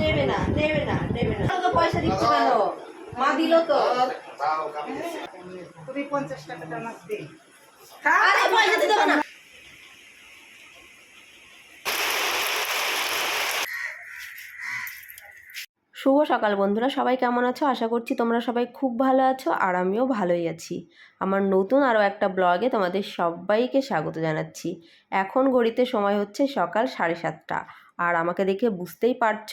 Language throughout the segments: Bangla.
নেবে না নেবে না নেবে না। তো পয়সা দিচ্ছে কেন? মা দিল তো। তুমি পঞ্চাশ টাকাটা মাছ দে আরে পয়সা দিতে না। শুভ সকাল বন্ধুরা সবাই কেমন আছো? আশা করছি তোমরা সবাই খুব ভালো আছো আর আমিও ভালোই আছি। আমার নতুন আরও একটা ব্লগে তোমাদের সবাইকে স্বাগত জানাচ্ছি। এখন ঘড়িতে সময় হচ্ছে সকাল সাড়ে সাতটা। আর আমাকে দেখে বুঝতেই পারছ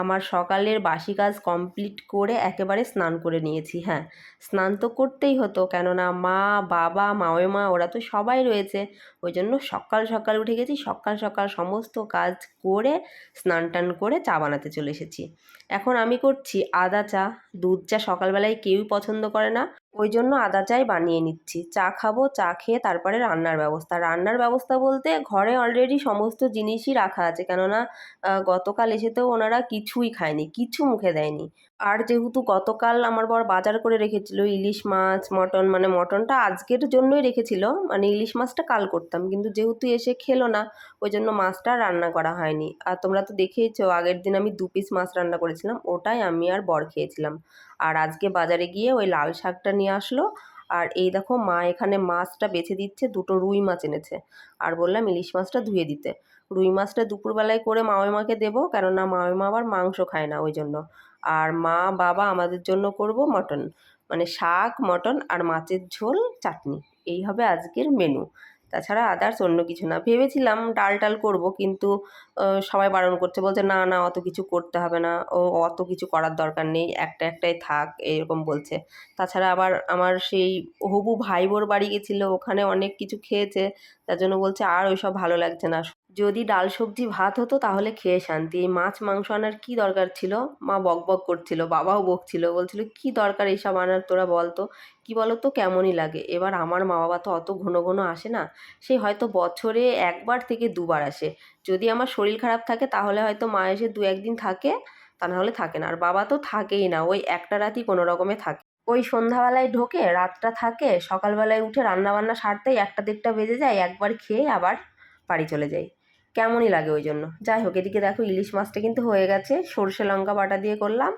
আমার সকালের বাসি কাজ কমপ্লিট করে একেবারে স্নান করে নিয়েছি হ্যাঁ। স্নান তো করতেই হতো, কেননা মা, বাবা, মাওয়ে মা, ওরা তো সবাই রয়েছে। ওই জন্য সকাল সকাল উঠে গেছি, সকাল সকাল সমস্ত কাজ করে স্নান টান করে চা বানাতে চলে এসেছি। এখন আমি করছি আদা চা, দুধ চা সকালবেলায় কেউই পছন্দ করে না। ওই জন্য আদা চাই বানিয়ে নিচ্ছি। চা খাব, চা খেয়ে তারপরে রান্নার ব্যবস্থা। রান্নার ব্যবস্থা বলতে ঘরে অলরেডি সমস্ত জিনিসই রাখা আছে, কেননা গতকাল এসে তো ওনারা কিছুই খায়নি, কিছু মুখে দেয়নি। আর যেহেতু গতকাল আমার বর বাজার করে রেখেছিল ইলিশ মাছ, মটন মানে মটনটা আজকের জন্যই রেখেছিল মানে ইলিশ মাছটা কাল করতাম, কিন্তু যেহেতু এসে খেলো না ওই জন্য মাছটা রান্না করা হয়নি। আর তোমরা তো দেখেইছো, আগের দিন আমি দু পিস মাছ রান্না করেছিলাম, ওটাই আমি আর বর খেয়েছিলাম। আর আজকে বাজারে গিয়ে ওই লাল শাকটা নিয়ে আসলো, আর এই দেখো মা এখানে মাছটা বেছে দিচ্ছে, দুটো রুই মাছ এনেছে। আর বললাম ইলিশ মাছটা ধুয়ে দিতে। রুই মাছটা দুপুরবেলায় করে মাওই মাকে দেবো, কেননা মাওই মা আবার মাংস খায় না ওই জন্য আর মা বাবা আমাদের জন্য করব মটন মানে শাক, মটন আর মাছের ঝোল, চাটনি। এই হবে আজকের মেনু তাছাড়া আদার্স অন্য কিছু না। ভেবেছিলাম ডাল টাল করব, কিন্তু সবাই বারণ করছে, বলছে না না, অত কিছু করতে হবে না। ও, অত কিছু করার দরকার নেই, একটা একটাই থাক, এরকম বলছে। তাছাড়া আবার আমার সেই হবু ভাইবোর বাড়ি গেছিল, ওখানে অনেক কিছু খেয়েছে, তার জন্য বলছে আর ওইসব ভালো লাগছে না। যদি ডাল সবজি, ভাত হতো তাহলে খেয়ে শান্তি। এই মাছ, মাংস আনার কি দরকার ছিল? মা বক বক করছিল, বাবাও বকছিল, বলছিল, কি দরকার এইসব আনার তোরা বলতো কি বলতো? কেমনই লাগে? এবার আমার মা বাবা তো অত ঘন ঘন আসে না, সে হয়তো বছরে একবার থেকে দুবার আসে। যদি আমার শরীর খারাপ থাকে, তাহলে হয়তো মা এসে দু একদিন থাকে, তা নাহলে থাকে না। আর বাবা তো থাকেই না, ওই একটা রাতই কোনো রকমে থাকে। ওই সন্ধ্যাবেলায় ঢোকে, রাতটা থাকে, সকালবেলায় উঠে রান্নাবান্না সারতেই একটা দেড়টা বেজে যায়, একবার খেয়ে আবার বাড়ি চলে যাই। কেমনই লাগে ওই জন্য। যাই হোক, এদিকে দেখো ইলিশ মাছটা কিন্তু হয়ে গেছে। সর্ষে লঙ্কা বাটা দিয়ে করলাম।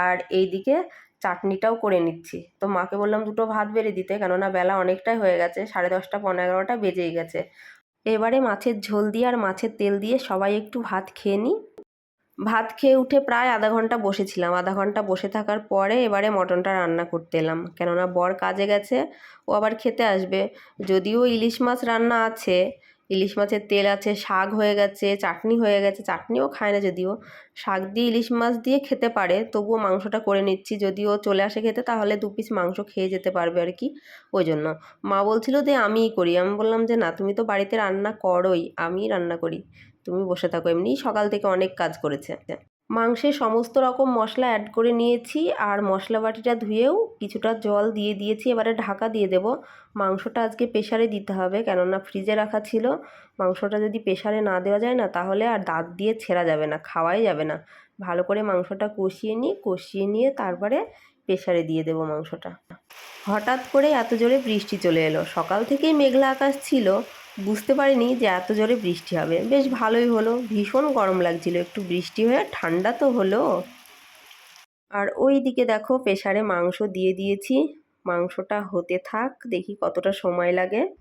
আর এইদিকে চাটনিটাও করে নিচ্ছি। তো মাকে বললাম দুটো ভাত বেড়ে দিতে, কেননা বেলা অনেকটাই হয়ে গেছে, সাড়ে দশটা পনেরো এগারোটা বেজেই গেছে। এবারে মাছের ঝোল দিয়ে আর মাছের তেল দিয়ে সবাই একটু ভাত খেয়ে নিই। ভাত খেয়ে উঠে প্রায় আধা ঘণ্টা বসেছিলাম। আধা ঘণ্টা বসে থাকার পরে এবারে মটনটা রান্না করতে এলাম। কেননা বর কাজে গেছে, ও আবার খেতে আসবে। যদিও ইলিশ মাছ রান্না আছে ইলিশ মাছের তেল আছে, শাক হয়ে গেছে, চাটনি হয়ে গেছে, চাটনিও খায় না যদিও। শাক দিয়ে ইলিশ মাছ দিয়ে খেতে পারে, তবুও মাংসটা করে নিচ্ছি। যদিও চলে আসে খেতে, তাহলে দু পিস মাংস খেয়ে যেতে পারবে আর কি। ওই জন্য। মা বলছিল যে, আমিই করি। আমি বললাম যে, না, তুমি তো বাড়িতে রান্না করোই, আমিই রান্না করি। তুমি বসে থাকো। এমনিই সকাল থেকে অনেক কাজ করেছে। মাংসে সমস্ত রকম মশলা অ্যাড করে নিয়েছি আর মশলা বাটিটা ধুয়েও কিছুটা জল দিয়ে দিয়েছি। এবারে ঢাকা দিয়ে দেব। মাংসটা আজকে প্রেশারে দিতে হবে কেননা ফ্রিজে রাখা ছিল। মাংসটা যদি প্রেশারে না দেওয়া যায় না তাহলে আর দাঁত দিয়ে ছেঁড়া যাবে না, খাওয়াই যাবে না। ভালো করে মাংসটা কষিয়ে নিই, কষিয়ে নিয়ে তারপরে প্রেশারে দিয়ে দেবো মাংসটা। হঠাৎ করে এত জোরে বৃষ্টি চলে এলো। সকাল থেকেই মেঘলা আকাশ ছিল। বুঝতে পারিনি যে এত জোরে বৃষ্টি হবে। বেশ ভালোই হলো, ভীষণ গরম লাগছিল একটু বৃষ্টি হয়ে, ঠান্ডা তো হলো। আর ওই দিকে দেখো প্রেশারে মাংস দিয়ে দিয়েছি। মাংসটা হতে থাক, দেখি কতটা সময় লাগে।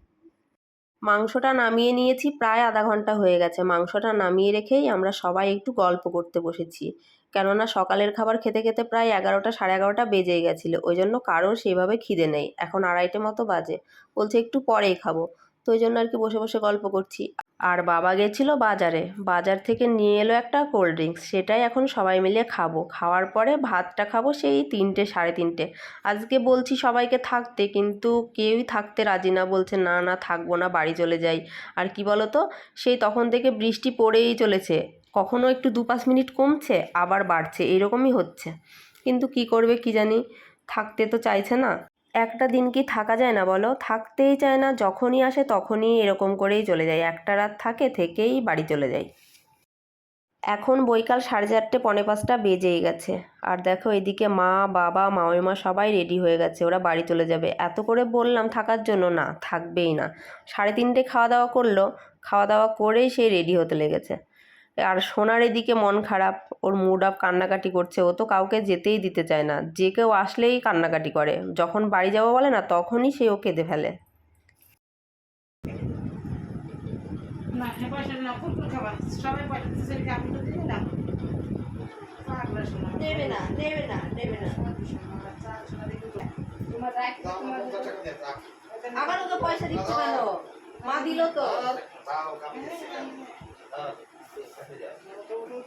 মাংসটা নামিয়ে নিয়েছি, প্রায় আধা ঘণ্টা হয়ে গেছে। মাংসটা নামিয়ে রেখেই আমরা সবাই একটু গল্প করতে বসেছি। কেননা সকালের খাবার খেতে খেতে প্রায় এগারোটা, সাড়ে এগারোটা বেজেই গেছিল। ওই জন্য কারোর সেভাবে খিদে নেই। এখন আড়াইটে মতো বাজে। বলছে একটু পরেই খাব। তো ওই জন্য আর কি বসে বসে গল্প করছি। আর বাবা গেছিল বাজারে। বাজার থেকে নিয়ে এলো একটা কোল্ড ড্রিঙ্কস সেটাই এখন সবাই মিলে খাব। খাওয়ার পরে ভাতটা খাব সেই তিনটে, সাড়ে তিনটে। আজকে বলছি সবাইকে থাকতে, কিন্তু কেউই থাকতে রাজি না। বলছে, না না, থাকব না, বাড়ি চলে যাই। আর কি বলো তো সেই তখন থেকে বৃষ্টি পড়েই চলেছে। কখনো একটু দু পাঁচ মিনিট কমছে, আবার বাড়ছে। এরকমই হচ্ছে। কিন্তু কি করবে কি জানি? থাকতে তো চাইছে না। একটা দিন কি থাকা যায় না বলো? থাকতেই চায় না, যখনই আসে তখনই এরকম করেই চলে যায়। একটা রাত থাকে, থেকেই বাড়ি চলে যায়। এখন বৈকাল সাড়ে চারটে, পৌনে পাঁচটা বেজেই গেছে। আর দেখো এদিকে মা, বাবা, মামিমা সবাই রেডি হয়ে গেছে, ওরা বাড়ি চলে যাবে। এত করে বললাম থাকার জন্য না, থাকবেই না। সাড়ে তিনটে খাওয়া দাওয়া করল, খাওয়া দাওয়া করেই সে রেডি হতে লেগেছে। আর সোনার এদিকে মন খারাপ, ওর মুড আপ কান্নাকাটি করছে, ও তো কাউকে যেতেই দিতে চায় না। যে কেউ আসলেই কান্নাকাটি করে। যখন বাড়ি যাব বলে না, তখনই সে ও কেঁদে ফেলে। আবারও তো পয়সা দিচ্ছে কেন? মা দিল তো।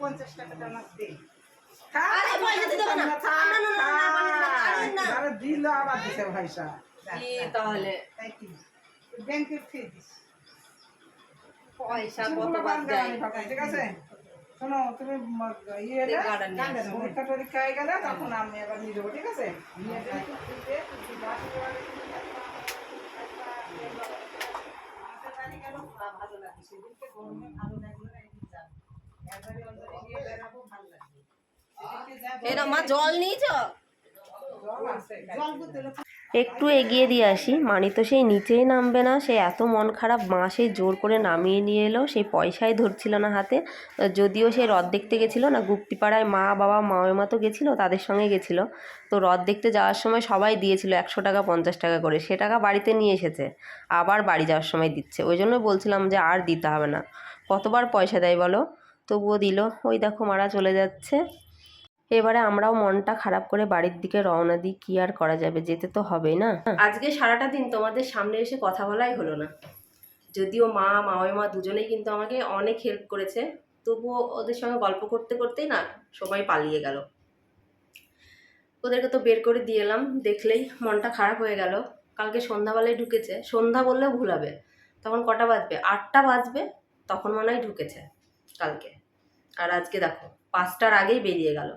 পঞ্চাশ আবার পয়সা ঠিক আছে শোনো তুমি। পরীক্ষা টরীক্ষা হয়ে গেলে তখন আমি আবার নিয়ে যাব ঠিক আছে নিয়ে গেলে একটু দিতে, একটু বাসে যাওয়ার একটু একটা- আমাদের বাড়ি গেল, বা- ভালো লাগে সেদিনকে গরমে ভালো লাগল না এদিকে যাব একবারে অন্তরে গিয়ে বেড়াবো ভালো লাগবে এরা মা জল নিয়েছ? জল আছে, জল বলতে হলে একটু এগিয়ে দিয়ে আসি। মানি তো সেই নিচেই নামবে না। সে এত মন খারাপ, মা সেই জোর করে নামিয়ে নিয়ে এলো। সেই পয়সাই ধরছিল না হাতে। যদিও সে হ্রদ দেখতে গেছিল না, গুপ্তিপাড়ায় মা, বাবা মা তো গেছিল, তাদের সঙ্গে গেছিল। তো হ্রদ দেখতে যাওয়ার সময় সবাই দিয়েছিল একশো টাকা, পঞ্চাশ টাকা করে। সে টাকা বাড়িতে নিয়ে এসেছে। আবার বাড়ি যাওয়ার সময় দিচ্ছে। ওই জন্য বলছিলাম যে আর দিতে হবে না। কতবার পয়সা দেয় বলো? তবুও দিল। ওই দেখো মারা চলে যাচ্ছে। এবারে আমরাও মনটা খারাপ করে বাড়ির দিকে রওনা দিই, কি আর করা যাবে? যেতে তো হবেই না? আজকে সারাটা দিন তোমাদের সামনে এসে কথা বলাই হলো না। যদিও মা মাওই মা দুজনেই কিন্তু আমাকে অনেক হেল্প করেছে, তবুও ওদের সঙ্গে গল্প করতে করতেই না সময় পালিয়ে গেল। ওদেরকে তো বের করে দিয়ে এলাম, দেখলেই মনটা খারাপ হয়ে গেল। কালকে সন্ধ্যাবেলায় ঢুকেছে, সন্ধ্যা বললেও ভুল হবে। তখন কটা বাজবে? আটটা বাজবে, তখন মনে হয় ঢুকেছে কালকে। আর আজকে দেখো, পাঁচটার আগেই বেরিয়ে গেল।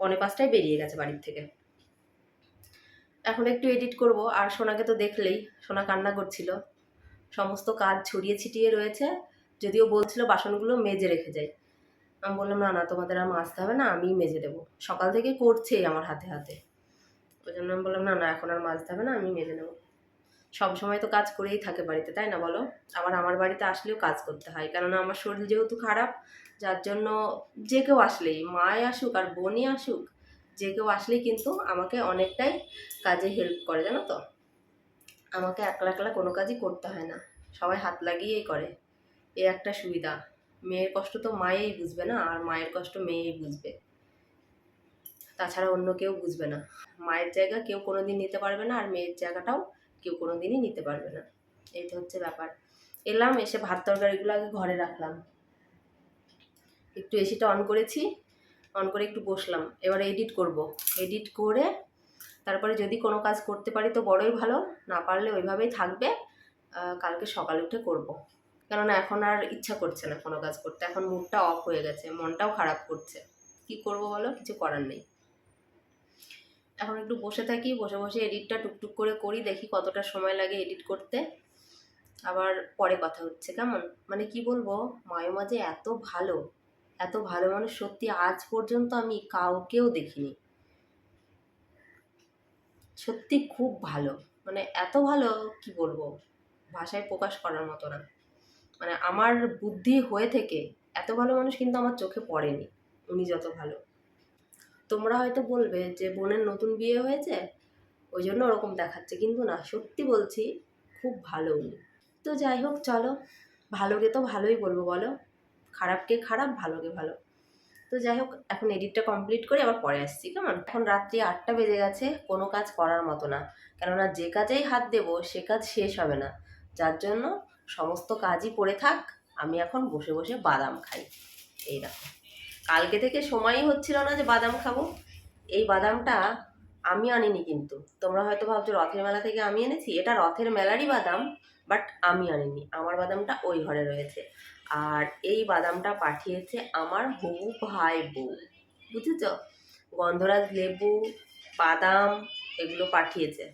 পৌনে পাঁচটায় বেরিয়ে গেছে বাড়ির থেকে। এখন একটু এডিট করব। আর সোনাকে তো দেখলেই, সোনা কান্না করছিল। সমস্ত কাজ ছড়িয়ে ছিটিয়ে রয়েছে। যদিও বলছিল বাসনগুলো মেজে রেখে যায় আমি বললাম, না না, তোমাদের আর মাজতে হবে না, আমিই মেজে দেবো। সকাল থেকে করছেই আমার হাতে হাতে। ওই জন্য আমি বললাম, না না, এখন আর মাজতে হবে না আমি মেজে নেব। সব সময় তো কাজ করেই থাকে বাড়িতে, তাই না বলো? আবার আমার বাড়িতে আসলেও কাজ করতে হয়। কেননা আমার শরীর যেহেতু খারাপ, যার জন্য যে কেউ আসলেই মায় আসুক আর বোনই আসুক, যে কেউ আসলেই কিন্তু আমাকে অনেকটাই কাজে হেল্প করে, জানো তো? আমাকে একলা একলা কোনো কাজই করতে হয় না। সবাই হাত লাগিয়েই করে। এ একটা সুবিধা। মেয়ের কষ্ট তো মায়েই বুঝবে না, আর মায়ের কষ্ট মেয়েই বুঝবে। তাছাড়া অন্য কেউ বুঝবে না। মায়ের জায়গা কেউ কোনো দিন নিতে পারবে না, আর মেয়ের জায়গাটাও কেউ কোনো দিনই নিতে পারবে না। এই তো হচ্ছে ব্যাপার। এলাম, এসে ভাত তরকারিগুলো আগে ঘরে রাখলাম। একটু এসিটা অন করেছি, অন করে একটু বসলাম। এবার এডিট করব। এডিট করে তারপরে যদি কোনো কাজ করতে পারি তো বড়ই ভালো, না পারলে ওইভাবেই থাকবে। কালকে সকালে উঠে করব। কেননা এখন আর ইচ্ছা করছে না কোনো কাজ করতে। এখন মুডটা অফ হয়ে গেছে, মনটাও খারাপ করছে। কি করব বলো? কিছু করার নেই। এখন একটু বসে থাকি, বসে বসে এডিটটা টুকটুক করে করি, দেখি কতটা সময় লাগে এডিট করতে। আবার পরে কথা হচ্ছে, কেমন? মানে কি বলব, মায়ের মাঝে এত ভালো এত ভালো মানুষ সত্যি আজ পর্যন্ত আমি কাউকেও দেখিনি। সত্যি খুব ভালো মানে এত ভালো কি বলব, ভাষায় প্রকাশ করার মতো না। মানে আমার বুদ্ধি হয়ে থেকে এত ভালো মানুষ কিন্তু আমার চোখে পড়েনি, উনি যত ভালো। তোমরা হয়তো বলবে যে বোনের নতুন বিয়ে হয়েছে, ওই জন্য ওরকম দেখাচ্ছে। কিন্তু না, সত্যি বলছি, খুব ভালো উনি। তো যাই হোক, চলো। ভালোকে তো ভালোই বলব, বলো। খারাপকে খারাপ, ভালোকে ভালো। তো যাই হোক, এখন এডিটটা কমপ্লিট করে, আবার পরে আসছি, কেমন? এখন রাত্রি আটটা বেজে গেছে, কোনো কাজ করার মতো না। কেননা যে কাজেই হাত দেব, সে কাজ শেষ হবে না। যার জন্য সমস্ত কাজই পড়ে থাক, আমি এখন বসে বসে বাদাম খাই। এই দেখো। কালকে থেকে সময়ই হচ্ছিল না যে বাদাম খাব। এই বাদামটা আমি আনিনি কিন্তু। তোমরা হয়তো ভাবছ, রথের মেলা থেকে আমি এনেছি? এটা রথের মেলারই বাদাম বাট আমি আনিনি। আমার বাদামটা ওই ঘরে রয়েছে। আর এই বাদামটা পাঠিয়েছে আমার হবু ভাই বউ। বুঝেছ? গন্ধরাজ লেবু, বাদাম, এগুলো পাঠিয়েছে।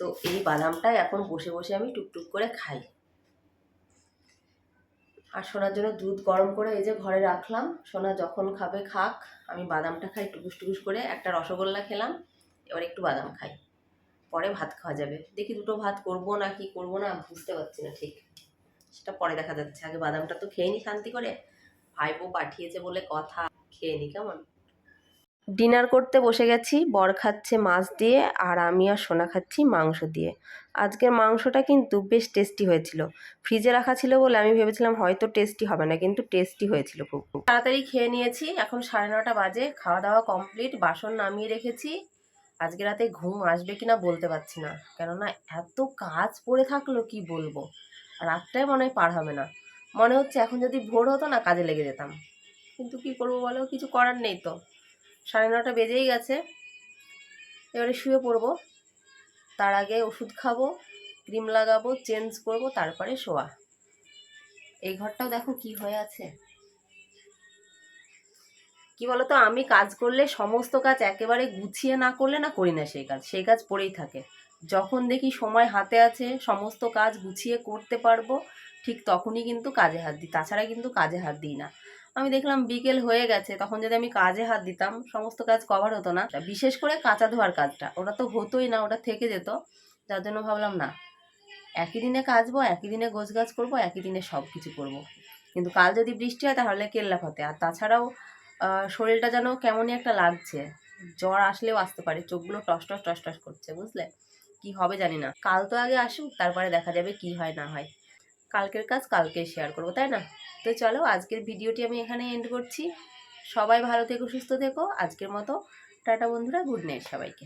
তো এই বাদামটাই এখন বসে বসে আমি টুকটুক করে খাই। আর সোনার জন্য দুধ গরম করে এই যে ঘরে রাখলাম। সোনা যখন খাবে, খাক। আমি বাদামটা খাই, টুকুস টুকুস করে একটা রসগোল্লা খেলাম, এবার একটু বাদাম খাই। পরে ভাত খাওয়া যাবে। দেখি দুটো ভাত করব না কি করব না, বুঝতে পারছি না ঠিক। সেটা পরে দেখা যাচ্ছে। আগে বাদামটা তো খেয়ে নি শান্তি করে। ভাইপো পাঠিয়েছে বলে কথা। খেয়ে নি কেমন? ডিনার করতে বসে গেছি, বর খাচ্ছে মাছ দিয়ে আর আমি আর সোনা খাচ্ছি মাংস দিয়ে। আজকের মাংসটা কিন্তু বেশ টেস্টি হয়েছিল। ফ্রিজে রাখা ছিল বলে আমি ভেবেছিলাম হয়তো টেস্টি হবে না, কিন্তু টেস্টি হয়েছিল খুব তাড়াতাড়ি খেয়ে নিয়েছি, এখন সাড়ে নটা বাজে খাওয়া দাওয়া কমপ্লিট বাসন নামিয়ে রেখেছি। আজকে রাতে ঘুম আসবে কিনা বলতে পারছি না, কেননা এত কাজ পড়ে থাকল কি বলব? রাতটাই মনে হয় পার হবে না। মনে হচ্ছে এখন যদি ভোর হতো না, কাজে লেগে যেতাম। কিন্তু কি করব বলো, কিছু করার নেই তো। সাড়ে নটা বেজেই গেছে। এবারে শুয়ে পড়ব। তার আগে ওষুধ খাব, ক্রিম লাগাবো, চেঞ্জ করব, তারপরে শোয়া। এই ঘরটাও দেখো কি হয়ে আছে। কি বলতো, আমি কাজ করলে সমস্ত কাজ একেবারে গুছিয়ে না করলে না করি না সেই কাজ। সেই কাজ পড়েই থাকে। যখন দেখি সময় হাতে আছে, সমস্ত কাজ গুছিয়ে করতে পারব, ঠিক তখনই কিন্তু কাজে হাত দিই। তাছাড়া কিন্তু কাজে হাত দিই না। আমি দেখলাম বিকেল হয়ে গেছে, তখন যদি আমি কাজে হাত দিতাম, সমস্ত কাজ কভার হতো না। বিশেষ করে কাঁচা ধোয়ার কাজটা, ওটা তো হতোই না, ওটা থেকে যেত। যার জন্য ভাবলাম, না, একই দিনে কাচবো একই দিনে গোছ গাছ করব, একই দিনে সব কিছু করব। কিন্তু কাল যদি বৃষ্টি হয়, তাহলে কেল্লা ফতে। আর তাছাড়াও শরীরটা যেন কেমনই একটা লাগছে। জ্বর আসলেও আসতে পারে, চোখগুলো টস টস টস টস করছে, বুঝলে? কি হবে জানি না। কাল তো আগে আসুক, তারপরে দেখা যাবে কি হয়, না হয়। কালকের কাজ কালকে শেয়ার করব, তাই না? তো চলো আজকের ভিডিওটি আমি এখানে এন্ড করছি। সবাই ভালো থেকো, সুস্থ থেকো। আজকের মতো টাটা বন্ধুরা গুড নাইট সবাইকে।